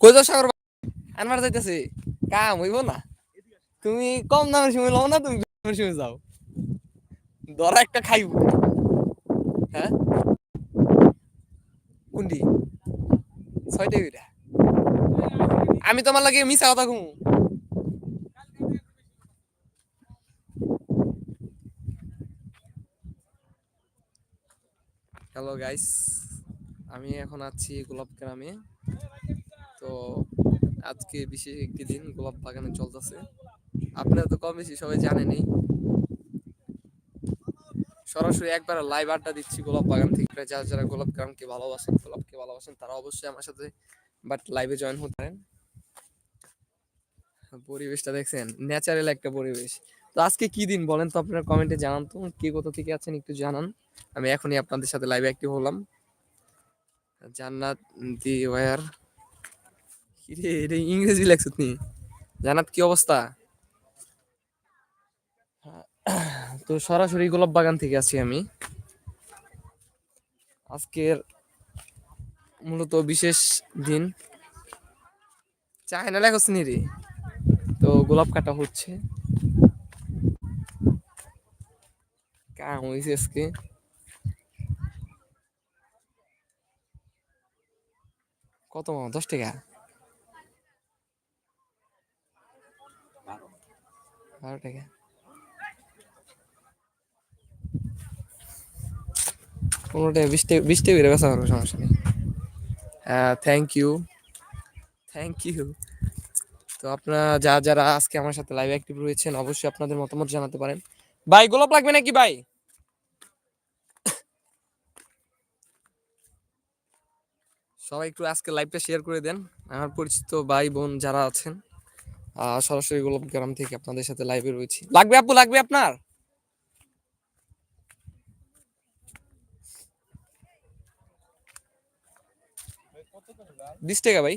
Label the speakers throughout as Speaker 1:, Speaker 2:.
Speaker 1: কই যাও সাগর আনবার যাইতেছি। কাম হইব না। তুমি কম দামের সময় লও না, তুমি দামের সময় যাও। ধরা একটা খাইব। হ্যাঁ? কোনটি ছয়টা কইরা। আমি তোমার লাগে মিছা কথা কমু। হ্যালো গাইস আমি এখন আছি গোলাপ গ্রামে তো আজকে বিশেষ একটি দিন, গোলাপ বাগানে চলতেছে। আপনারা তো কম বেশি সবাই জানেনই। সরাসরি একবার লাইভ আড্ডা দিচ্ছি গোলাপ বাগান থেকে। যারা যারা গোলাপ গ্রামকে ভালোবাসেন, গোলাপকে ভালোবাসেন, তারা অবশ্যই আমার সাথে বাট লাইভে জয়েন হতে পারেন। পরিবেশটা দেখছেন ন্যাচারাল একটা পরিবেশ। তো আজকে কি দিন বলেন তো আপনারা কমেন্টে জানান তো, কে কোথা থেকে আছেন একটু জানান। আমি এখনই আপনাদের সাথে লাইভে অ্যাক্টিভ হলাম। জান্নাত দি ওয়ার? কিরে, এটা ইংরেজি লেখছ তুমি? জান্নাত, কি অবস্থা? তো সরাসরি গোলাপ বাগান থেকে আছি আমি। আজকের মূলত বিশেষ দিন। চায় না লেখছ নি রে? তো গোলাপ কাটা হচ্ছে। কাম হয়েছে আজকে। কত মামা দশ টাকা? বারো টাকা। পনেরো টাকা, বিশ টাকা বিশ টাকা বেড়ে সমস্যা নেই। হ্যাঁ থ্যাংক ইউ থ্যাংক ইউ তো আপনারা যা যারা আজকে আমার সাথে লাইভ অ্যাক্টিভ রয়েছেন, অবশ্যই আপনাদের মতামত জানাতে পারেন। ভাই, গোলাপ লাগবে নাকি ভাই? সবাই একটু আজকে লাইভটা শেয়ার করে দেন। আমার পরিচিত ভাই, বোন যারা আছেন সরাসরি গোলাপ গ্রাম থেকে আপনাদের সাথে লাইভে রয়েছি। লাগবে আপু, লাগবে আপনার? বিশ টাকা ভাই।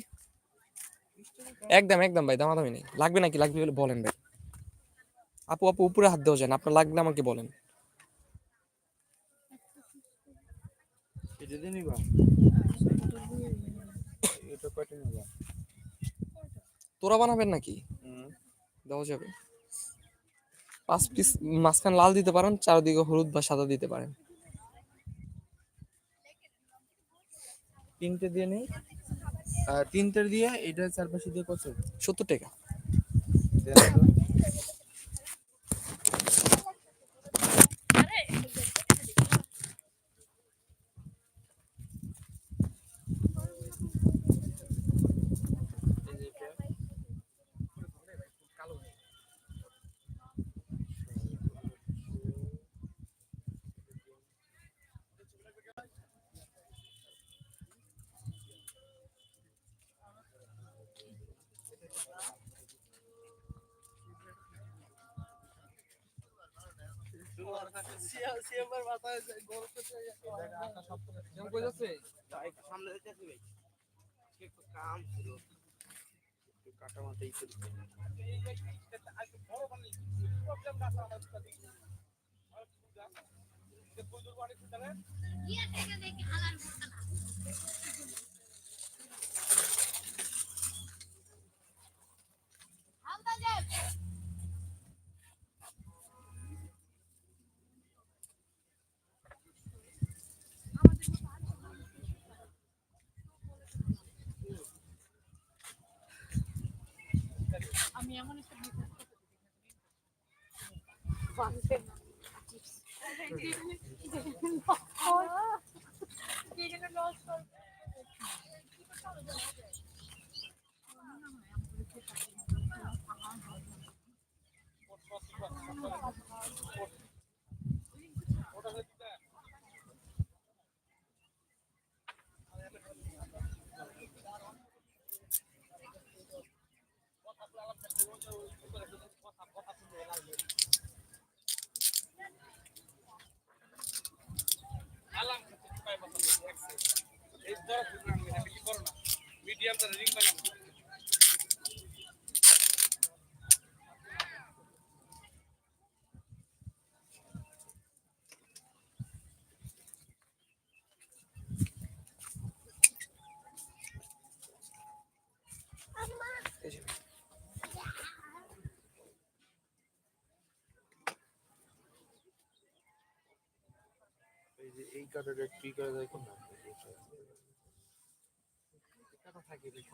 Speaker 1: একদম একদম ভাই, দামাদামি নেই। লাগবে নাকি? লাগবে বলে বলেন ভাই। আপু আপু, উপরে হাত দেওয়া যায় না আপনার লাগলে আমাকে বলেন
Speaker 2: এটা দিয়ে নিবা এটা কয়টা নিবা
Speaker 1: তোরা বানাবেন নাকি? দেওয়া যাবে। পাঁচ পিস মাঝখান লাল দিতে পারেন চারদিকে হলুদ বা সাদা দিতে পারেন।
Speaker 2: তিনটে দিয়ে নেই? তিনটের তিনটে দিয়ে এটা চারপাশে দিয়ে কত?
Speaker 1: সত্তর টাকা।
Speaker 2: সামনে যেতেছি ভাই একটু কাম ছিল
Speaker 3: Gelinin olsun.
Speaker 2: এই কাটাটা একটু ই করে দেখুন না?
Speaker 1: থাকে
Speaker 3: টাকা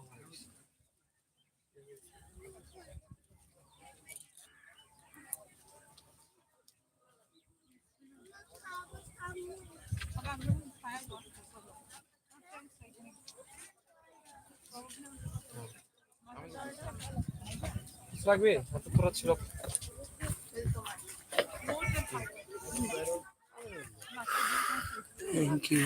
Speaker 1: লাগবে এত খরচ ছিল। Thank you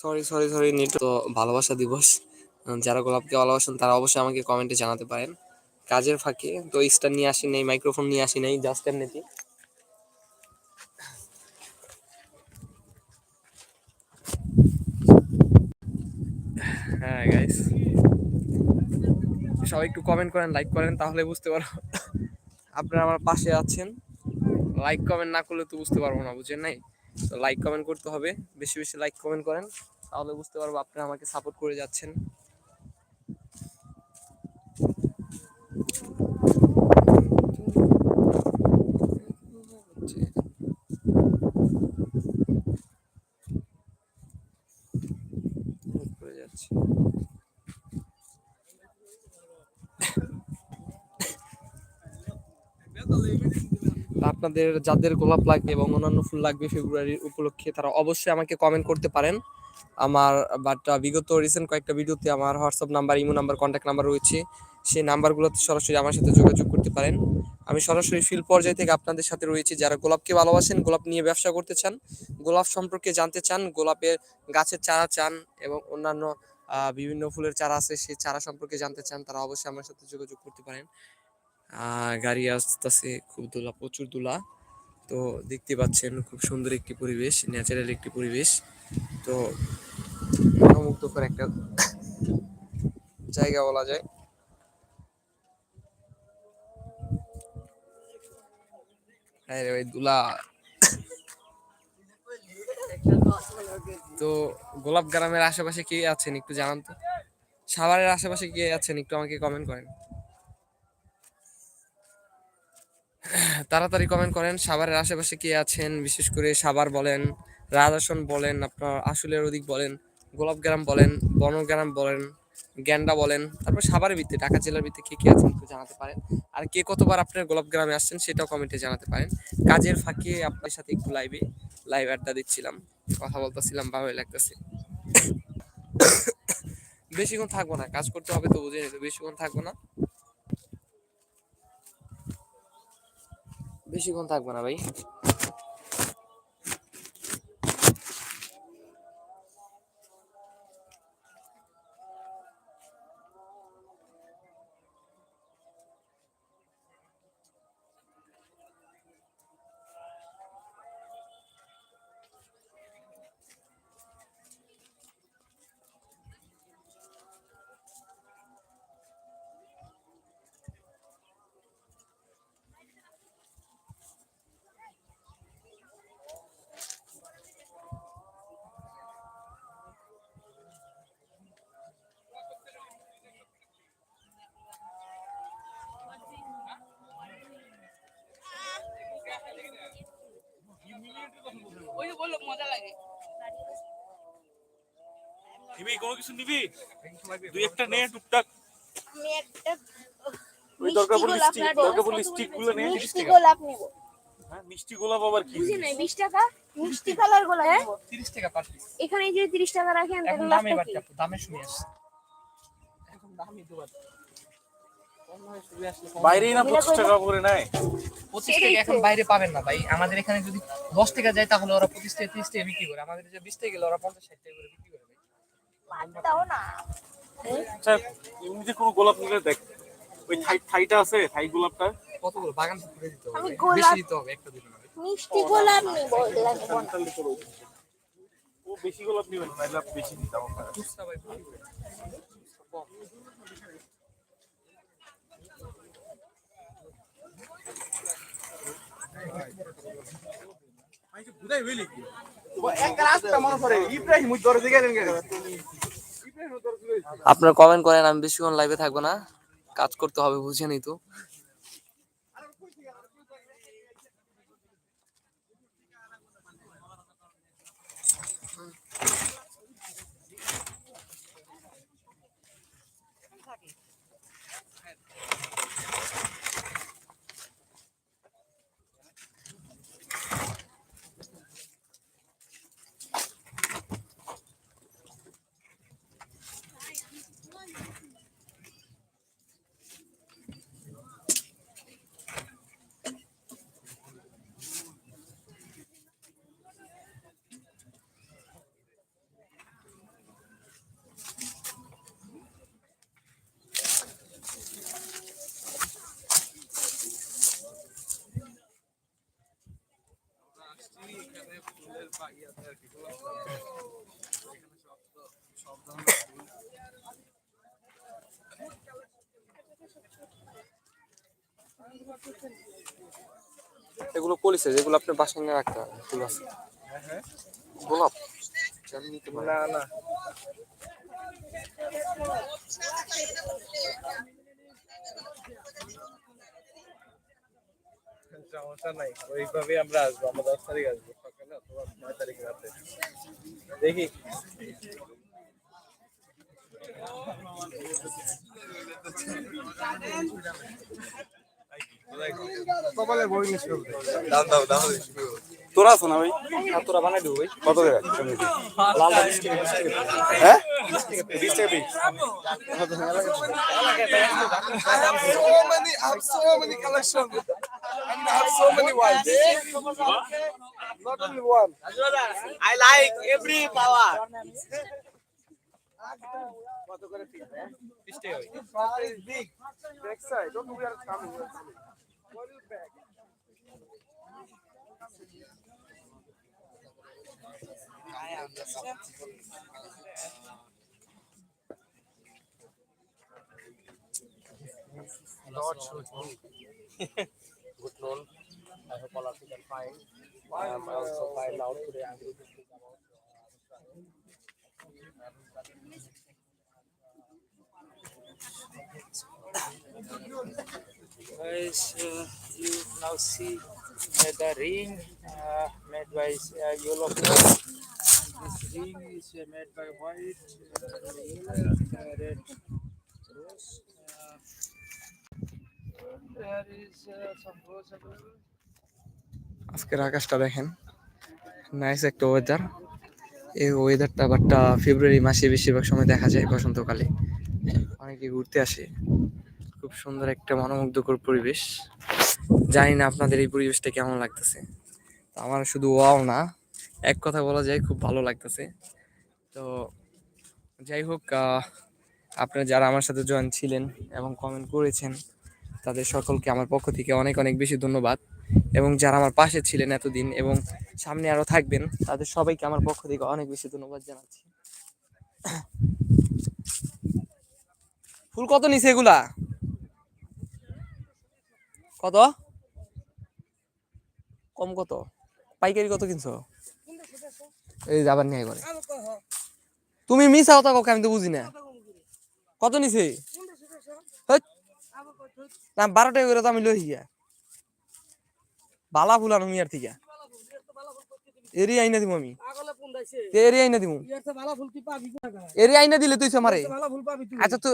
Speaker 1: sorry sorry sorry net তো ভালোবাসা দিবস। যারা গোলাপকে ভালোবাসেন, তারা অবশ্যই আমাকে কমেন্টে জানাতে পারেন। কাজের ফাঁকে, তো স্টার নিয়ে আসি নাই মাইক্রোফোন নিয়ে আসি নাই জাস্ট এমনিতে হ্যাঁ গাইস সবাই একটু কমেন্ট করেন লাইক করেন, তাহলে বুঝতে পারব। আপনারা আমার পাশে আছেন। লাইক কমেন্ট না করলে তো বুঝতে পারব না, বুঝেন নাই? তো লাইক কমেন্ট করতে হবে। বেশি বেশি লাইক কমেন্ট করেন, তাহলে বুঝতে পারব আপনারা আমাকে সাপোর্ট করে যাচ্ছেন। করে যাচ্ছে আপনাদের যাদের গোলাপ লাগবে এবং অন্যান্য ফুল লাগবে ফেব্রুয়ারির উপলক্ষে, তারা অবশ্যই আমাকে কমেন্ট করতে পারেন। আমার বাট বিগত রিসেন্ট কয়েকটা ভিডিওতে আমার WhatsApp number imo number contact number রয়েছে। সেই নাম্বারগুলোতে সরাসরি আমার সাথে যোগাযোগ করতে পারেন। আমি সরাসরি ফিল পর্যায় থেকে আপনাদের সাথে রয়েছি। যারা গোলাপকে ভালোবাসেন, গোলাপ নিয়ে ব্যবসা করতে চান, গোলাপ সম্পর্কে জানতে চান, গোলাপের গাছের চারা চান এবং অন্যান্য বিভিন্ন ফুলের চারা আছে, সেই চারা সম্পর্কে জানতে চান, তারা অবশ্যই আমার সাথে যোগাযোগ করতে পারেন। গাড়ি আসতেছে খুব দোলা প্রচুর দোলা তো দেখতে পাচ্ছেন খুব সুন্দর একটি পরিবেশ ন্যাচারাল একটি পরিবেশ। তো মনোমুগ্ধকর একটা জায়গা বলা যায়। হ্যাঁ দুলা তো গোলাপ গ্রামের আশেপাশে কে আছেন একটু জানান তো? সাভারের আশেপাশে কে আছেন একটু আমাকে কমেন্ট করেন। তাড়াতাড়ি কমেন্ট করেন, সাভারের আশেপাশে কে আছেন? বিশেষ করে সাভার বলেন রাজাসন বলেন, আপনার আশুলের ওদিক বলেন, গোলাপগ্রাম বলেন, বনগ্রাম বলেন, গ্যান্ডা বলেন, তারপর সাভারের ভিত্তি, ঢাকা জেলার ভিত্তি কে কে আছেন একটু জানাতে পারেন। আর কে কতবার আপনার গোলাপগ্রামে আসছেন সেটাও কমেন্টে জানাতে পারেন। কাজের ফাঁকে আপনার সাথে একটু লাইভে লাইভ আড্ডা দিচ্ছিলাম, কথা বলতেছিলাম, ভালোই লাগতেছে। বেশিক্ষণ থাকব না, কাজ করতে হবে তো বুঝে নিতে বেশিক্ষণ থাকব না। বেশিক্ষণ থাকব না ভাই
Speaker 3: ওই যে বলল মজা লাগে।
Speaker 2: নিবি কোনো কিছু নিবি? দুই একটা নে টুকটাক।
Speaker 4: আমি একটা
Speaker 2: ওই
Speaker 4: মিষ্টি
Speaker 2: দরকার পড়লে
Speaker 4: গোলাপ
Speaker 2: দরকার পড়লে stick গুলো নিয়ে
Speaker 4: মিষ্টি
Speaker 2: নিস
Speaker 4: গোলাপ নেব।
Speaker 2: হ্যাঁ মিষ্টি গোলাপ আবার কি?
Speaker 4: বুঝি নাই বিশ টাকা? মিষ্টি কালার গোলাপ
Speaker 1: হ্যাঁ? 30 টাকা পার পিস
Speaker 4: এখানে যদি তিরিশ টাকা রাখেন তাহলে
Speaker 1: দামে
Speaker 4: লাভটা কি
Speaker 1: দামে শুনে আসছে। এখন দামই তো বাড়ছে কম নয়, শুনে আসলে কম
Speaker 2: বাইরেই না পঁচিশ টাকা করে নেয়।
Speaker 1: পঁচিশ টাকা এখন বাইরে পাবেন না ভাই। আমাদের এখানে যদি দশ টাকা যায় তাহলে ওরা পঁচিশ টাকা তিরিশ টাকা বিক্রি করে। আমাদের যে বিশ টাকা গেলে ওরা পঞ্চাশ ষাট টাকা করে বিক্রি করে ভাই।
Speaker 2: আচ্ছা এমনিতে কোনো গোলাপ নিলে দেখ ওই থাই থাইটা আছে থাই গোলাপটা?
Speaker 1: কতগুলো? বাগান দিতে হবে। বেশি দিতে হবে একটা দিন
Speaker 4: মিষ্টি গোলাপ নিব
Speaker 2: ও বেশি গোলাপ নিবেন না বেশি আপনার
Speaker 1: কমেন্ট করেন আমি বেশিক্ষণ লাইভে থাকব না। কাজ করতে হবে বুঝেনই তো। এগুলো পলিসে যেগুলো আপনি বাসায় নিয়ে রাখতে হবে ফুল আছে। গোলাপ।
Speaker 2: না না। সমস্যা নাই ওইভাবে আমরা আসব, আমরা দশ তারিখ আসব সকালে অথবা দেখি। তোরা আছো না ভাই
Speaker 1: তোরা বানাই দেবো ভাই
Speaker 2: কত টাকা হ্যাঁ বিশ টাকা piece.
Speaker 5: Not only one.
Speaker 2: I like every power.
Speaker 1: টাকা
Speaker 5: is big. Back side. Don't coming. What is back?
Speaker 1: Lord should good known. I hope all of you can find. Um, I also find out today I'm going to speak about.
Speaker 6: Guys, uh, you now see uh, the ring uh, made by uh, yellow cloth. This ring is uh, made by white, uh, yellow, uh, red rose. Uh, there is uh, some rose.
Speaker 1: আজকের আকাশটা দেখেন nice একটা weather এই ওয়েদারটা but ফেব্রুয়ারি মাসে বেশিরভাগ সময় দেখা যায় বসন্তকালে অনেকে ঘুরতে আসে সুন্দর একটা মনোমুগ্ধকর পরিবেশ। জানি না আপনাদের এই পরিবেশটা কেমন লাগতেছে। আমার শুধু ওয়াও না, এক কথা বলা যায় খুব ভালো লাগতেছে। তো যাই হোক আপনারা যারা আমার সাথে জয়েন ছিলেন এবং কমেন্ট করেছেন, তাদের সকলকে আমার পক্ষ থেকে অনেক অনেক বেশি ধন্যবাদ। এবং যারা আমার পাশে ছিলেন এতদিন এবং সামনে আরও থাকবেন, তাদের সবাইকে আমার পক্ষ থেকে অনেক বেশি ধন্যবাদ জানাচ্ছি। ফুল কত নিছে এগুলা? কত? কম কত? পাইকারি কত কিনছো? এই যে আবার নিয়ে করে তুমি মিশাও তা কাউকে আমি তো বুঝি না। কত নিছে। না বারো টাকা করে তো আমি লই গিয়া বালা ফুল আনো মিয়ার থেকে। এরি আইনা দিমু আমি। এরি আইনা দিমু। এরি আইনা দিলে তুই আমারে। আচ্ছা তো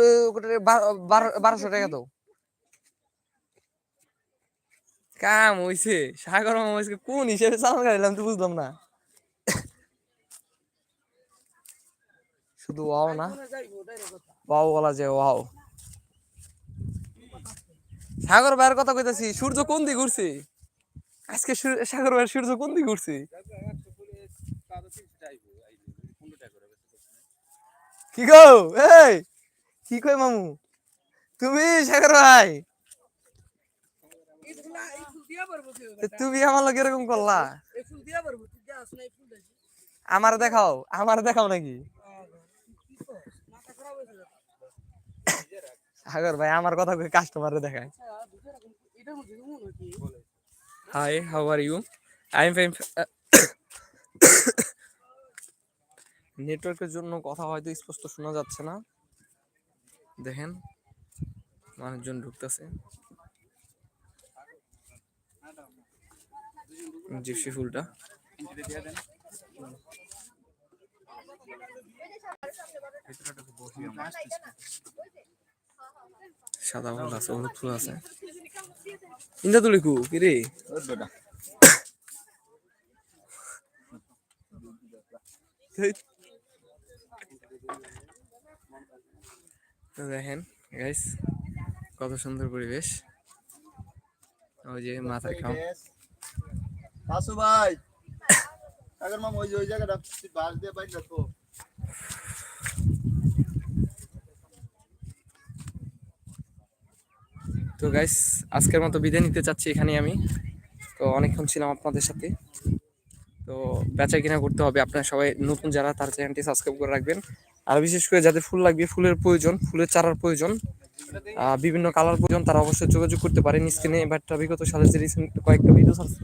Speaker 1: বারোশো টাকা দাও। কাম হইছে। সাগর মামাইছে কোন হিসেবে চালান কাটাইলাম তো বুঝলাম না। শুধু ওয়াও না। ওয়াও বলা যায় ওয়াও। সাগর ভাইয়ের কথা কইতাছি, সূর্য কোন দিকে ঘুরছে আজকে সাগর ভাইয়ের সূর্য কোন দিকে ঘুরছে কি গো? এই, কি কই মামু? তুমি সাগর ভাই? তুমি আমার লোক এরকম করলা? আমার দেখাও আমার দেখাও নাকি? সাগর ভাই আমার কথা কই কাস্টমারে দেখায়। Hi how are you I am fine নেটওয়ার্কের জন্য কথা হয়তো স্পষ্ট শোনা যাচ্ছে না। দেখেন মানুষজন ঢুকতেছে। জিপসি ফুলটা। সাদা ফুল আছে হলুদ ফুল আছে। ইন্দা তুলি কু কি রে? তো দেখেন গাইস কত সুন্দর পরিবেশ। ওই যে মাথায় খাও।
Speaker 7: আসো ভাই। মাম, ওই ওই জায়গাটা বাস দিয়ে রাখো।
Speaker 1: তো গাইস আজকের মতো বিদায় নিতে চাচ্ছি এখানে আমি। তো অনেকক্ষণ ছিলাম আপনাদের সাথে। তো বেচা কিনা করতে হবে। আপনারা সবাই নতুন যারা, তার চ্যানেলটি সাবস্ক্রাইব করে রাখবেন। আর বিশেষ করে যাদের ফুল লাগবে, ফুলের প্রয়োজন, ফুলের চারার প্রয়োজন বিভিন্ন কালার প্রয়োজন, তারা অবশ্যই যোগাযোগ করতে পারেন স্ক্রিনে এবার বিগত সালের যে রিসেন্ট কয়েকটা ভিডিও আছে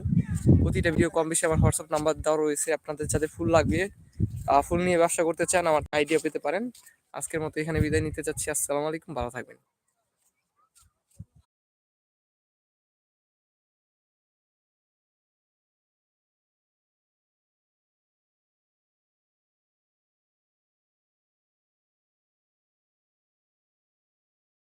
Speaker 1: প্রতিটা ভিডিও কম বেশি আমার হোয়াটসঅ্যাপ নাম্বার দেওয়া রয়েছে। আপনাদের যাদের ফুল লাগবে ফুল নিয়ে ব্যবসা করতে চান, আমার আইডিয়া পেতে পারেন। আজকের মতো এখানে বিদায় নিতে চাচ্ছি। আসসালামু আলাইকুম, ভালো থাকবেন।